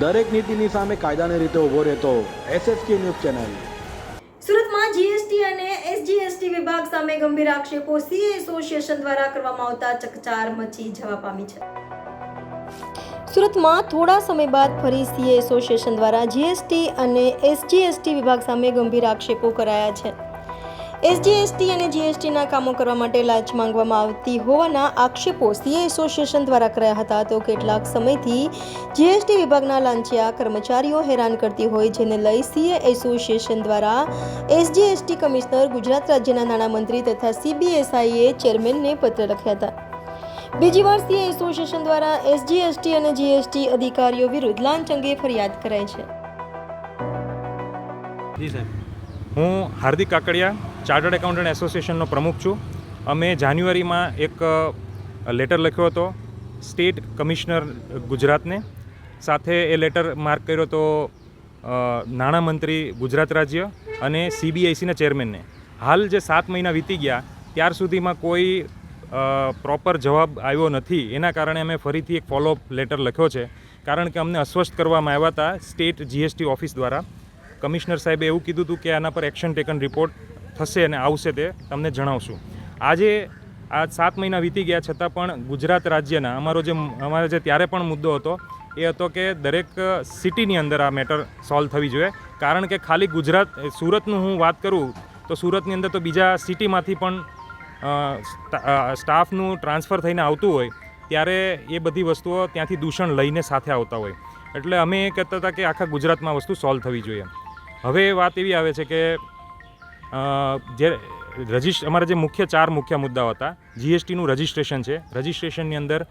દરેક નીતિની સામે કાયદાની રીતે ઊભો રહેતો એસએસકે ન્યૂઝ ચેનલ. સુરતમાં જીએસટી અને એસજીએસટી વિભાગ સામે ગંભીર આક્ષેપો સીએ એસોસિએશન દ્વારા કરવામાં આવતા ચકચાર મચી જવા પામી છે. સુરતમાં થોડા સમય બાદ ફરી સીએ એસોસિએશન દ્વારા જીએસટી અને એસજીએસટી વિભાગ સામે ગંભીર આક્ષેપો કરાયા છે. એસજીએસટી અને જીએસટીના કામો કરવા માટે લાંચ માંગવામાં આવતી હોવાના આક્ષેપો સીએ એસોસિએશન દ્વારા કરાયા હતા. તો કેટલાક સમયથી જીએસટી વિભાગના લાંચિયા કર્મચારીઓ હેરાન કરતી હોય, જેને લઈ સીએ એસોસિએશન દ્વારા એસજીએસટી કમિશનર ગુજરાત રાજ્યના નાણામંત્રી તથા સીબીએસઆઈએ ચેરમેનને પત્ર લખ્યા હતા. બીજી વાર સીએ એસોસિએશન દ્વારા એસજીએસટી અને જીએસટી અધિકારીઓ વિરુદ્ધ લાંચ અંગે ફરિયાદ કરાઈ છે. હું હાર્દિક કાકડિયા ચાર્ટર્ડ એકાઉન્ટન્ટ એસોસિએશનનો પ્રમુખ છું. અમે જાન્યુઆરીમાં એક લેટર લખ્યો હતો, સ્ટેટ કમિશનર ગુજરાતને. સાથે એ લેટર માર્ક કર્યો હતો નાણામંત્રી ગુજરાત રાજ્ય અને સીબીઆઈસીના ચેરમેનને. હાલ જે સાત મહિના વીતી ગયા, ત્યાર સુધીમાં કોઈ પ્રોપર જવાબ આવ્યો નથી. એના કારણે અમે ફરીથી એક ફોલોઅપ લેટર લખ્યો છે. કારણ કે અમને અસ્વસ્થ કરવામાં આવ્યા હતા સ્ટેટ જીએસટી ઓફિસ દ્વારા. કમિશનર સાહેબે એવું કીધું હતું કે આના પર એક્શન ટેકન રિપોર્ટ થશે અને આવશે તે તમને જણાવશું. આજે, આ સાત મહિના વીતી ગયા છતાં પણ ગુજરાત રાજ્યના અમારો જે અમારો જે ત્યારે પણ મુદ્દો હતો, એ હતો કે દરેક સિટીની અંદર આ મેટર સોલ્વ થવી જોઈએ. કારણ કે ખાલી ગુજરાત સુરતનું હું વાત કરું, તો સુરતની અંદર તો બીજા સિટીમાંથી પણ સ્ટાફનું ટ્રાન્સફર થઈને આવતું હોય, ત્યારે એ બધી વસ્તુઓ ત્યાંથી દૂષણ લઈને સાથે આવતા હોય. એટલે અમે એ કહેતા હતા કે આખા ગુજરાતમાં વસ્તુ સોલ્વ થવી જોઈએ. હવે વાત એવી આવે છે કે જે રજિસ્ટ, અમારા જે મુખ્ય ચાર મુખ્ય મુદ્દાઓ હતા જીએસટીનું રજિસ્ટ્રેશન છે. રજિસ્ટ્રેશનની અંદર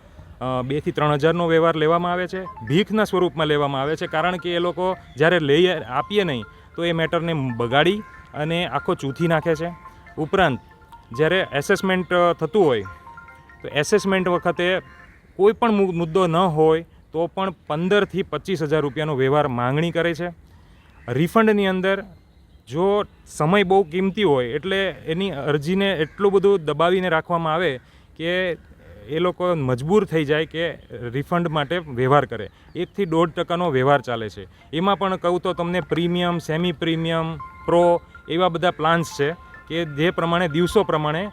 બેથી ત્રણ હજારનો વ્યવહાર લેવામાં આવે છે. ભીખના સ્વરૂપમાં લેવામાં આવે છે, કારણ કે એ લોકો જ્યારે લઈએ આપીએ નહીં, તો એ મેટરને બગાડી અને આખો ચૂથી નાખે છે. ઉપરાંત, જ્યારે એસેસમેન્ટ થતું હોય, તો એસેસમેન્ટ વખતે કોઈ પણ મુદ્દો ન હોય, તો પણ પંદરથી પચીસ હજાર રૂપિયાનો વ્યવહાર માંગણી કરે છે. રિફંડની અંદર જો સમય બહુ કિંમતી હોય એટલે એની અરજીને એટલું બધું દબાવીને રાખવામાં આવે કે એ લોકો મજબૂર થઈ જાય કે રિફંડ માટે વ્યવહાર કરે. એકથી દોઢ ટકાનો વ્યવહાર ચાલે છે. એમાં પણ કહું તો તમને પ્રીમિયમ સેમી પ્રીમિયમ પ્રો એવા બધા પ્લાન્સ છે કે જે પ્રમાણે દિવસો પ્રમાણે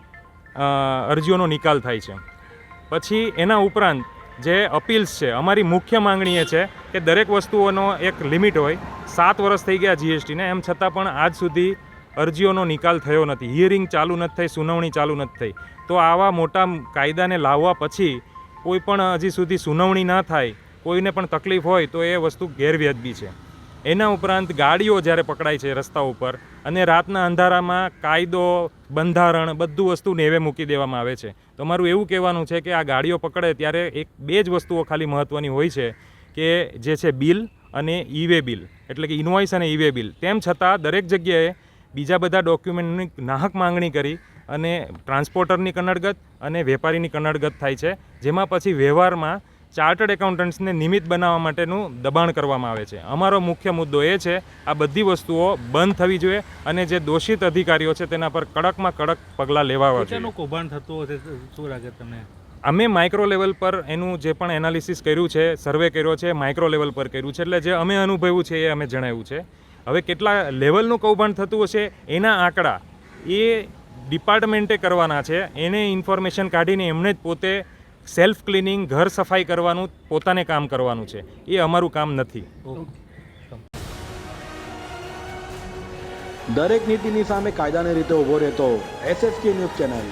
અરજીઓનો નિકાલ થાય છે. પછી એના ઉપરાંત જે અપીલ્સ છે, અમારી મુખ્ય માંગણી એ છે કે દરેક વસ્તુઓનો એક લિમિટ હોય. સાત વર્ષ થઈ ગયા જીએસટીને, એમ છતાં પણ આજ સુધી અરજીઓનો નિકાલ થયો નથી. હિયરિંગ ચાલુ નથી થઈ, સુનાવણી ચાલુ નથી થઈ. તો આવા મોટા કાયદાને લાવવા પછી કોઈ પણ હજી સુધી સુનાવણી ના થાય, કોઈને પણ તકલીફ હોય, તો એ વસ્તુ ગેરવ્યાજબી છે. એના ઉપરાંત ગાડીઓ જ્યારે પકડાય છે રસ્તા ઉપર અને રાતના અંધારામાં કાયદો, બંધારણ બધું વસ્તુ નેવે મૂકી દેવામાં આવે છે. તો મારું એવું કહેવાનું છે કે આ ગાડીઓ પકડે ત્યારે એક બે જ વસ્તુઓ ખાલી મહત્ત્વની હોય છે. કે જે છે બિલ અને ઈવે બિલ એટલે કે ઇન્વોઇસ અને ઈવે બિલ. તેમ છતાં દરેક જગ્યાએ બીજા બધા ડોક્યુમેન્ટની નાહક માંગણી કરી અને ટ્રાન્સપોર્ટરની કનડગત અને વેપારીની કનડગત થાય છે જેમાં પછી વ્યવહારમાં ચાર્ટર્ડ એકાઉન્ટન્ટ્સને નિમિત્ત બનાવવા માટેનું દબાણ કરવામાં આવે છે. અમારો મુખ્ય મુદ્દો એ છે આ બધી વસ્તુઓ બંધ થવી જોઈએ અને જે દોષિત અધિકારીઓ છે તેના પર કડકમાં કડક પગલાં લેવા જોઈએ. કૌભાંડ થતું હશે શું લાગે તમને? અમે માઇક્રો લેવલ પર એનું જે પણ એનાલિસિસ કર્યું છે સર્વે કર્યો છે માઇક્રો લેવલ પર કર્યું છે, એટલે જે અમે અનુભવ્યું છે એ અમે જણાવ્યું છે. હવે કેટલા લેવલનું કૌભાંડ થતું હશે, એના આંકડા એ ડિપાર્ટમેન્ટે કરવાના છે. એને ઇન્ફોર્મેશન કાઢીને એમણે જ પોતે સેલ્ફ ક્લિનિંગ ઘર સફાઈ કરવાનું, પોતાને કામ કરવાનું છે. એ અમારું કામ નથી. દરેક નીતિની સામે કાયદાની રીતે ઊભો રહેતો એસએસકે ન્યૂઝ ચેનલ.